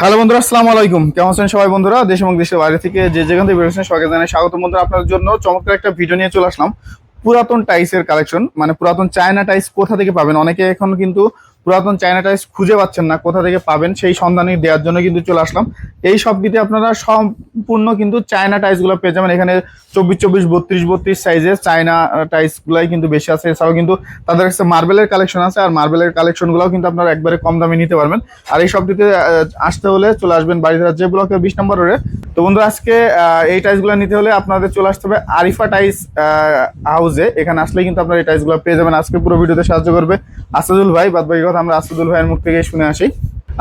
Hello বন্ধুরা, আসসালামু আলাইকুম। কেমন আছেন সবাই বন্ধুরা? দেশ এবং দেশের বাইরে থেকে যে যেখান থেকে বেরোচ্ছেন সবাইকে জানাই স্বাগত। বন্ধুরা, আপনার জন্য চমৎকার একটা ভিডিও নিয়ে চলে আসলাম। পুরাতন টাইসের কালেকশন মানে পুরাতন চায়না টাইস কোথা থেকে পাবেন? অনেকে এখন কিন্তু পুরাতন চায়না টাইস খুঁজে পাচ্ছেন না কোথা থেকে পাবেন। সেই সন্ধানে দেওয়ার জন্য কিন্তু চলে আসলাম। এই সবটিতে আপনারা সম্পূর্ণ কিন্তু চায়না টাইসগুলো পেয়ে যাবেন। এখানে চব্বিশ চব্বিশ, বত্রিশ বত্রিশ সাইজের চায়না টাইস গুলাই কিন্তু বেশি আছে। এছাড়াও কিন্তু তাদের কাছে মার্বেলের কালেকশন আছে আর মার্বেলের কালেকশনগুলো কিন্তু আপনারা একবারে কম দামে নিতে পারবেন। আর এই সবটিতে আসতে হলে চলে আসবেন বাড়িতে যে ব্লকে বিশ নম্বর রোডে তো বন্ধু, আজকে এই টাইসগুলো নিতে হলে আপনাদের চলে আসতে হবে আরিফা টাইস হাউসে এখানে আসলে কিন্তু আপনারা এই টাইসগুলো পেয়ে যাবেন। আজকে পুরো ভিডিওতে সাহায্য করবে আসাদুল ভাই। বাদ বাকি কথা আমরা আসাদুল ভাইয়ের মুখ থেকে শুনে আসি।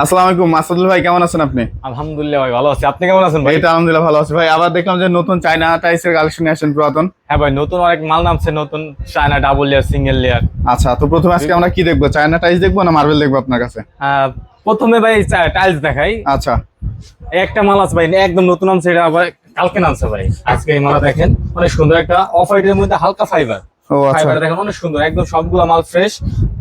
আসসালামু আলাইকুম আসাদুল ভাই কেমন আছেন আপনি? আলহামদুলিল্লাহ ভাই ভালো আছি। আপনি কেমন আছেন ভাই? তো আলহামদুলিল্লাহ ভালো আছি ভাই। আবার দেখলাম যে নতুন চায়না টাইসের কালেকশন আসেন পুরাতন। হ্যাঁ ভাই নতুন অনেক মাল নামছে নতুন China double layer single layer আচ্ছা তো প্রথমে আজকে আমরা কি দেখব? চায়না টাইস দেখব না মার্বেল দেখব আপনার কাছে? প্রথমে ভাই টাইলস দেখাই। আচ্ছা। একটা মাল আছে ভাই একদম নতুন নামছে এটা আবার কালকে নামছে ভাই। আজকে এই মাল দেখেন অনেক সুন্দর একটা অফ হোয়াইটের মধ্যে হালকা ফাইবার ও আচ্ছা। ফাইবার দেখেন অনেক সুন্দর একদম সবগুলা মাল ফ্রেশ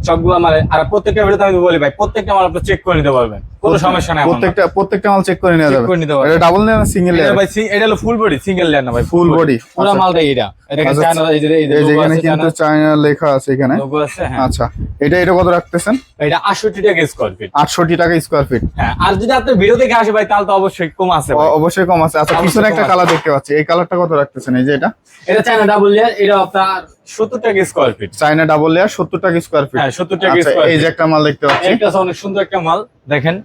সবগুলা আমার আর প্রত্যেকটা ভিডিওতে আমি বলি ভাই প্রত্যেকটা আমার চেক করে নিতে পারবেন। কোনো সমস্যা নাই প্রত্যেকটা প্রত্যেকটা মাল চেক করে নেওয়া যাবে। করে নিতে পারবে। এটা ডাবল না সিঙ্গেল এটা ভাই এটা হলো ফুল বডি সিঙ্গেল লেয়ার না ভাই Full body, পুরো আচ্ছা। মালটা এটা। এটা আচ্ছা, চায়না এই যে এই যে আছে কিন্তু চায়না লেখা আছে এখানে। লোগো আছে হ্যাঁ। আচ্ছা। এটা এটা কত রাখতেছেন? এটা 68 টাকা স্কয়ার ফিট আটষট্টি টাকা স্কোয়ার ফিট হ্যাঁ আর যদি আপনার ভিডিও দেখে আসে ভাই তাহলে তো অবশ্যই কম আছে ভাই। অবশ্যই কম আছে। আচ্ছা পিছনে একটা কালার দেখতে পাচ্ছি। এই কালারটা কত রাখতেছেন? এই যে এটা? এটা চায়না ডাবল লেয়ার এটা আপনার 70 টাকা square feet China double layer সত্তর টাকা স্কোয়ার ফিট হ্যাঁ 70 টাকা আচ্ছা স্কয়ার এই যে একটা মাল দেখতে পাচ্ছি। এটা অনেক সুন্দর একটা মাল দেখেন।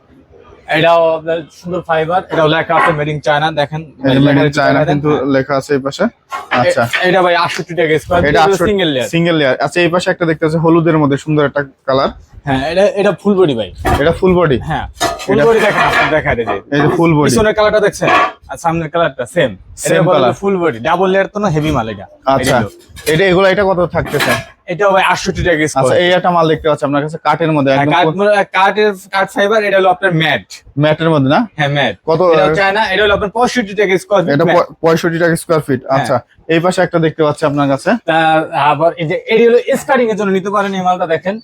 এটাও আপনার সুন্দর ফাইবার এটাও লেখা আছে মেড ইন চায়না দেখেন in আছে চায়না কিন্তু। লেখা আছে এই পাশে। আচ্ছা। এটা ভাই 68 টাকা স্কয়ার এটা সিঙ্গেল লেয়ার সিঙ্গেল লেয়ার আচ্ছা এই পাশে একটা দেখতে পাচ্ছি হলুদের মধ্যে সুন্দর একটা কালার হ্যাঁ এটা এটা ফুল বডি ভাই। এটা ফুল বডি হ্যাঁ ফুল এটা- বডি দেখেন আপনি দেখা দিতে এই যে ফুল বডি পিছনের কালারটা দেখছেন? আর সামনের কালারটা same colour। Full body double layer তো না হেভি মাল এটা। আচ্ছা। এটা এগুলো এটা কত থাকতেছে? এটাও ভাই 68 টাকা আচ্ছা এই একটা মাল দেখতে পাচ্ছি আপনার কাছে কাঠের মধ্যে হ্যাঁ, একদম কাঠের কাঠ ফাইবার এটা হলো আপনার ম্যাট। ম্যাটের মধ্যে না? হ্যাঁ ম্যাট। কত এটা চায়না এটা হলো আপনার পঁয়ষট্টি টাকা স্কোয়ার এটা প- পঁয়ষট্টি টাকা স্কোয়ার ফিট। আচ্ছা। এই পাশে একটা দেখতে পাচ্ছি আপনার কাছে। আবার এই যে এটি হলো স্কার্টিং এর জন্য নিতে পারেন এই মালটা দেখেন।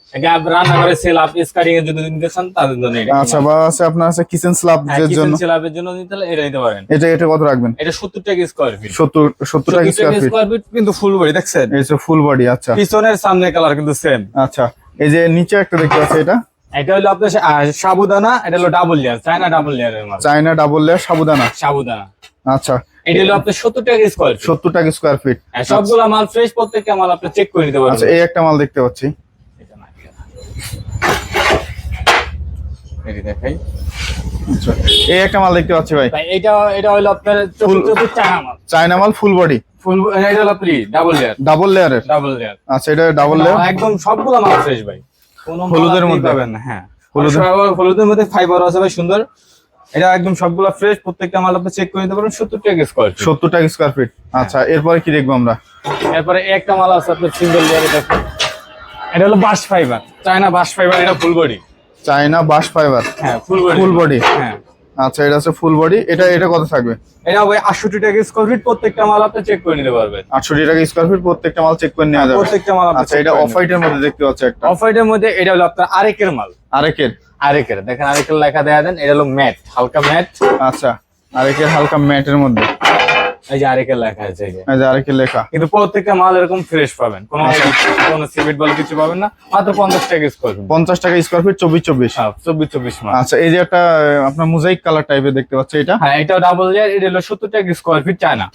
রান্নাঘরে সেল আপ স্কার্টিং এর জন্য নিতে চান তাদের জন্য আচ্ছা বা আছে আপনার আছে কিচেন স্ল্যাব এর জন্য। সেল আপের জন্য নিতে হলে এটা নিতে পারেন। এটা এটা কত রাখবেন? এটা সত্তর টাকা স্কোয়ার ফিট সত্তর সত্তর টাকা স্কোয়ার ফিট কিন্তু ফুল বডি দেখছেন? এই যে ফুল বডি আচ্ছা। পিছনের সামনে কালার কিন্তু সেম আচ্ছা এই যে নিচে একটা দেখতে পাচ্ছি এটা। এটা হলো আপনার সাবুদানা এটা হলো ডাবল লেয়ার চায়না ডাবল লেয়ারের মাল। চায়না ডাবল লেয়ার সাবুদানা। সাবুদানা। আচ্ছা এটা হলো আপনার সত্তর টাকা স্কোয়ার সত্তর টাকা স্কোয়ার ফিট সবগুলা মাল ফ্রেশ প্রত্যেকটা মাল আপনি চেক করে নিতে আচ্ছা পারবেন এই একটা মাল দেখতে পাচ্ছি। এটা না, এটা দেখাই। আচ্ছা এই একটা মাল দেখতে পাচ্ছি ভাই। এটা এটা হলো আপনার চায়না মাল। চায়না মাল ফুল বডি ফুল এটা হলো আপনি ডাবল লেয়ার ডাবল লেয়ারের ডাবল লেয়ার আচ্ছা এটা ডাবল লেয়ার একদম সবগুলা মাল ফ্রেশ ভাই। হলুদের মধ্যে? পাবেন হ্যাঁ। হলুদের? মধ্যে ফাইবার আছে ভাই সুন্দর। এটা একদম সবগুলা ফ্রেশ প্রত্যেকটা মাল আপনি চেক করে নিতে পারবেন সত্তর টাকা স্কোয়ার সত্তর টাকা স্কোয়ার ফিট আচ্ছা এরপরে কি দেখব আমরা? এরপরে একটা মাল আছে আপনার সিঙ্গেল লেয়ারে দেখুন। এটা হলো বাস ফাইবার চায়না বাস ফাইবার এটা ফুল বডি চায়না বাস ফাইবার হ্যাঁ ফুল বডি? হ্যাঁ। আচ্ছা এটা আছে ফুল বডি এটা এটা কত থাকবে? এটা ভাই আটষট্টি টাকা স্কোয়ার ফিট প্রত্যেকটা মাল আপনি চেক করে নিতে পারবেন। আটষট্টি টাকা স্কোয়ার ফিট প্রত্যেকটা মাল চেক করে নেওয়া যাবে। প্রত্যেকটা মাল আচ্ছা এটা অফ হোয়াইটের মধ্যে দেখতে পাচ্ছি একটা। অফ হোয়াইটের মধ্যে এটা হলো আপনার আরেকের মাল। আরেকের? আরেকের। দেখেন আরেকের লেখা দেয়া দেন এটা হলো ম্যাট হালকা ম্যাট। আচ্ছা আরেকের হালকা ম্যাটের মধ্যে। এই যে আরেকের লেখা আছে এই যে। আরেকের লেখা। কিন্তু প্রত্যেকটা মাল এরকম ফ্রেশ পাবেন। কোনো কোনো সিমেন্ট বলে কিছু পাবেন না। মাত্র পঞ্চাশ টাকা স্কোয়ার ফিট পঞ্চাশ টাকা স্কোয়ার ফিট হ্যাঁ মাল। আচ্ছা এই যে একটা আপনার মোজাইক কালার টাইপের দেখতে পাচ্ছি এটা? হ্যাঁ এটা ডাবল লেয়ার এটা হলো সত্তর টাকা স্কোয়ার ফিট চায়না।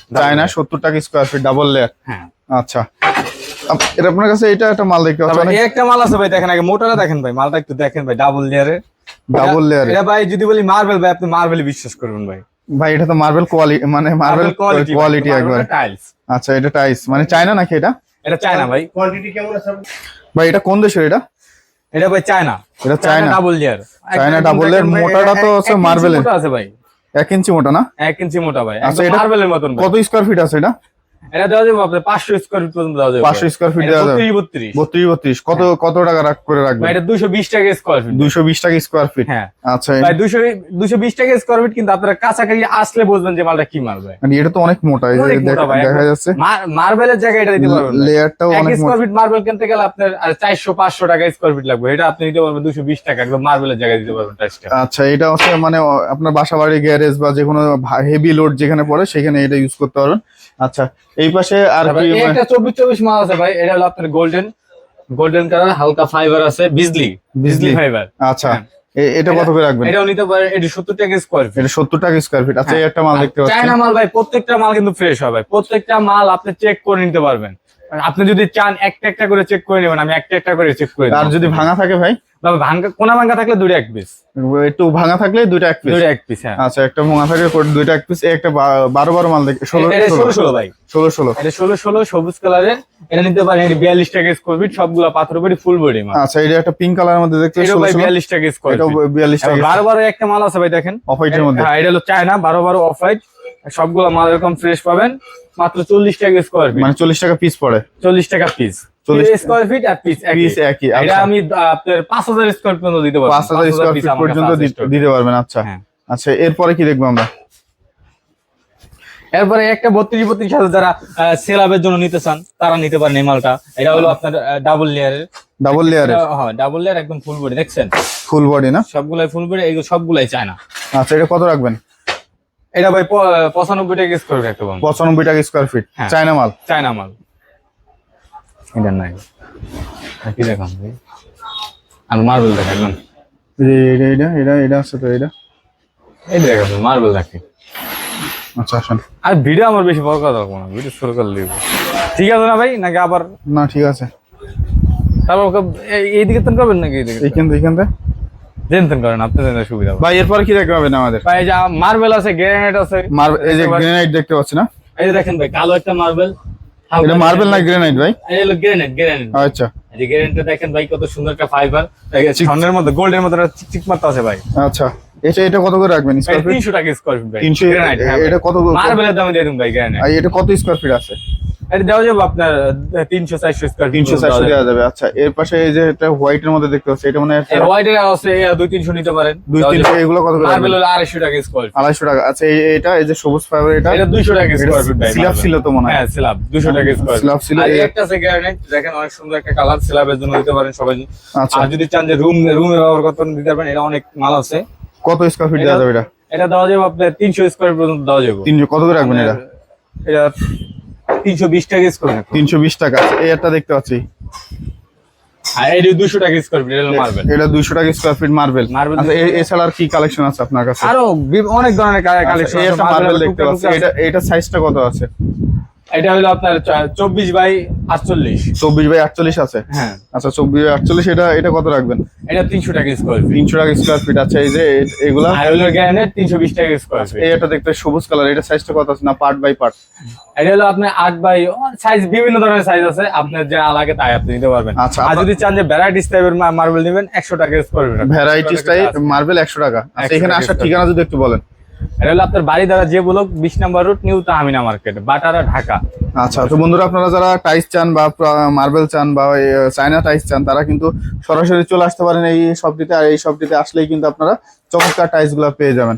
টাকা স্কোয়ার ফিট ডাবল লেয়ার হ্যাঁ। আচ্ছা। এটা আপনার কাছে এটা একটা মাল দেখতে পাচ্ছি। তারপরে এই একটা মাল আছে ভাই দেখেন আগে মোটাটা দেখেন ভাই মালটা একটু দেখেন ভাই ডাবল লেয়ারের ডাবল লেয়ার এটা ভাই যদি বলি মার্বেল ভাই আপনি মার্বেল বিশ্বাস করবেন ভাই। ভাই এটা তো মার্বেল কোয়ালিটি মানে মার্বেল কোয়ালিটি একবার। টাইলস আচ্ছা এটা টাইস মানে চায়না নাকি এটা? এটা চায়না ভাই। ভাই এটা কোন দেশের এটা? এটা ভাই চায়না এটা China double layer China double layer, মোটাটা তো হচ্ছে marble এর। মোটা আছে ভাই। এক ইঞ্চি মোটা না? এক ইঞ্চি মোটা ভাই। আচ্ছা, আচ্ছা এটা মার্বেলের মতন কত স্কোয়ার ফিট আছে এটা? এটা দেওয়া যাবে আপনার পাঁচশো স্কোয়ার ফিট পর্যন্ত দেওয়া যাবে। পাঁচশো স্কোয়ার ফিট দেওয়া যাবে। বত্রিশ বত্রিশ। কত কত টাকা রাখ করে রাখবেন? এটা দুশো বিশ টাকা স্কোয়ার ফিট দুইশো বিশ টাকা স্কোয়ার ফিট হ্যাঁ। আচ্ছা ভাই টাকা স্কোয়ার ফিট কিন্তু আপনারা কাছাকাছি আসলে বুঝবেন যে মালটা কি মাল ভাই। মানে এটা তো অনেক মোটা এই যে দেখা- ভাই, দেখা একদম। যাচ্ছে মার্বেলের জায়গায় এটা দিতে পারবেন লেয়ারটাও অনেক স্কোয়ার ফিট মার্বেল কিনতে গেলে আপনার টাকা স্কোয়ার ফিট লাগবে। এটা আপনি দিতে পারবেন টাকা একদম মার্বেলের জায়গায় দিতে পারবেন টাইসটা আচ্ছা এটা হচ্ছে মানে আপনার বাসা বাড়ি গ্যারেজ বা যে কোনো হেভি লোড যেখানে পড়ে সেখানে এটা ইউজ করতে পারবেন। আচ্ছা এই পাশে আর তারপরে কি একটা চব্বিশ চব্বিশ মাল আছে ভাই এটা হলো আপনার গোল্ডেন গোল্ডেন কালার হালকা ফাইবার আছে বিজলি বিজলি। ফাইবার আচ্ছা এটা কত করে রাখবেন? এটাও নিতে পারেন এটা সত্তর টাকা স্কোয়ার ফিট এটা সত্তর টাকা স্কোয়ার ফিট আচ্ছা এই একটা মাল দেখতে পাচ্ছি। চায়না মাল ভাই প্রত্যেকটা মাল কিন্তু ফ্রেশ হবে ভাই। প্রত্যেকটা মাল আপনি চেক করে নিতে পারবেন। আপনি যদি চান একটা একটা করে চেক করে নেবেন আমি একটা একটা করে চেক করে আর যদি ভাঙা থাকে ভাই? কোনা থাকলে এক পিস একটু ভাঙা থাকলে দুইটা এক পিস দুটো এক পিস হ্যাঁ। আচ্ছা একটা ভাঙা থাকলে দুইটা এক পিস একটা বা- বারো বারো মাল দেখে ষোলো ষোলো। ষোলো ভাই। ষোলো ষোলো। এটা ষোলো ষোলো সবুজ কালারের। এটা নিতে পারেন এটা বিয়াল্লিশ টাকা স্কোয়ার ফিট সবগুলো পাথর বডি ফুল বডি মাল। আচ্ছা এটা একটা পিঙ্ক কালারের মধ্যে দেখতে ষোলো ভাই বিয়াল্লিশ টাকা স্কোয়ার এটাও বিয়াল্লিশ টাকা বারো বারো একটা মাল আছে ভাই দেখেন। অফ হোয়াইটের মধ্যে। হ্যাঁ এটা হলো চায়না বারো বারো অফ হোয়াইট সবগুলো মাল এরকম ফ্রেশ পাবেন। মাত্র চল্লিশ টাকা স্কোয়ার ফিট মানে চল্লিশ টাকা পিস পড়ে। চল্লিশ টাকা পিস 40 স্কোয়ার ফিট আর পিস পিস একই এটা আচ্ছা। আমি আপনার পাঁচ হাজার স্কোয়ার পর্যন্ত দিতে পারব পাঁচ হাজার স্কোয়ার ফিট পর্যন্ত দিতে পারবেন আচ্ছা। হ্যাঁ। আচ্ছা এরপরে কি দেখব আমরা? এরপরে একটা বত্রিশ বত্রিশ হাজার যারা সেলাবের জন্য নিতে চান তারা নিতে পারেন এই মালটা। এটা হলো আপনার ডাবল লেয়ারের ডাবল লেয়ারের হ্যাঁ ডাবল লেয়ার একদম ফুল বডি দেখছেন? ফুল বডি না? সবগুলাই ফুল বডি এইগুলো সবগুলাই চায়না। আচ্ছা এটা কত রাখবেন? এটা ভাই প- পঁচানব্বই টাকা স্কোয়ার ফিট পাবেন পঁচানব্বই টাকা স্কোয়ার ফিট হ্যাঁ। চায়না মাল? চায়না মাল। এটা নাই। কি দেখান ভাই? আর মার্বেল দেখান এটা এটা এটা এটা আছে তো এটা? এই দেখান মার্বেল দেখি। আচ্ছা আসেন। আর ভিডিও আমার বেশি বড় কথা না ভিডিও শুরু করে ঠিক আছে না ভাই? নাকি আবার না ঠিক আছে। তারপর এই- এইদিকে তেন করবেন নাকি এইদিকে? এইখান থেকে এইখান থেকে? দেন তেন করেন আপনাদের সুবিধা হবে। ভাই এরপরে কি দেখতে পাবেন আমাদের? ভাই যে মার্বেল আছে গ্রেনাইট আছে। এই যে গ্রেনাইট দেখতে পাচ্ছি না? এই যে দেখেন ভাই কালো একটা মার্বেল এটা মার্বেল না গ্রেনাইট ভাই? এই হলো গ্রেনাইট গ্রেনাইট আচ্ছা। এই যে গ্রেনাইটটা দেখেন ভাই কত সুন্দর একটা ফাইবার স্বর্ণের মধ্যে গোল্ডের মধ্যে চিকচিক মারতে আছে ভাই। আচ্ছা। এটা এটা কত করে রাখবেন স্কোয়ার ফিট তিনশো টাকা স্কোয়ার ফিট ভাই তিনশো গ্রেনাইট এটা কত মার্বেলের দামে দিয়ে দিন ভাই গ্রেনাইট এটা কত স্কোয়ার ফিট আছে? এটা দেওয়া যাবে আপনার স্কোয়ার দেওয়া যাবে। আচ্ছা এর পাশে এই যে এটা হোয়াইটের মধ্যে দেখতে পাচ্ছি এটা মানে একটা হোয়াইটের আছে এ দুই তিনশো নিতে পারেন। এগুলো কত করে মার্বেল টাকা স্কোয়ার আড়াইশো টাকা। আচ্ছা এটা এই যে সবুজ ফাইবার এটা? এটা দুইশো টাকা স্কোয়ার ফিট ভাই স্ল্যাব ছিল তো মনে হয়। হ্যাঁ স্ল্যাব টাকা স্কোয়ার স্ল্যাব ছিল, এই- একটা আছে গ্রানাইট দেখেন অনেক সুন্দর একটা কালার স্ল্যাবের জন্য দিতে পারেন সবাই। আচ্ছা। আর যদি চান যে রুম রুমে ব্যবহার করতে পারেন এটা অনেক মাল আছে। কত স্কোয়ার ফিট দেওয়া যাবে এটা? এটা দেওয়া যাবে আপনার তিনশো স্কোয়ার পর্যন্ত দেওয়া যাবে। তিনশো কত করে রাখবেন এটা? এটা তিনশো বিশ টাকা স্কোয়ার তিনশো বিশ টাকা এই একটা দেখতে পাচ্ছি। এটা দুশো টাকা স্কোয়ার ফিট মার্বেল এটা দুইশো টাকা স্কোয়ার ফিট মার্বেল Marble এছাড়া আর কি কালেকশন আছে আপনার কাছে? আরও অনেক ধরনের কালেকশন আচ্ছা, একটা মার্বেল দেখতে পাচ্ছি। এটা এটা সাইজটা কত আছে? এটা হলো আপনার চব্বিশ বাই আটচল্লিশ। চব্বিশ বাই আটচল্লিশ আছে? হ্যাঁ। আচ্ছা চব্বিশ বাই আটচল্লিশ এটা এটা কত রাখবেন? এটা তিনশো টাকা স্কোয়ার ফিট তিনশো টাকা স্কোয়ার ফিট আচ্ছা এই যে এগুলা আর হলো তিনশো বিশ টাকা স্কোয়ার ফিট এই একটা দেখতে সবুজ কালার এটা সাইজটা কত আছে? না পার্ট বাই পার্ট এটা হলো আপনার আট বাই সাইজ বিভিন্ন ধরনের সাইজ আছে আপনার যা লাগে তাই আপনি নিতে পারবেন। আচ্ছা, আর যদি চান যে ভ্যারাইটিস টাইপের মার্বেল নেবেন একশো টাকা স্কোয়ার ফিট ভ্যারাইটিস টাই মার্বেল একশো টাকা আচ্ছা এখানে আসার ঠিকানা যদি একটু বলেন। এটা হলো আপনার বাড়ি দ্বারা যে বলুক, বিশ number route new Tahmina market Vatara, Dhaka. আচ্ছা তো বন্ধুরা আপনারা যারা টাইস চান বা মার্বেল চান বা চায়না টাইস চান, তারা কিন্তু সরাসরি চলে আসতে পারেন এই শপটিতে। আর এই শপটিতে আসলেই কিন্তু আপনারা চমৎকার টাইসগুলা পেয়ে যাবেন।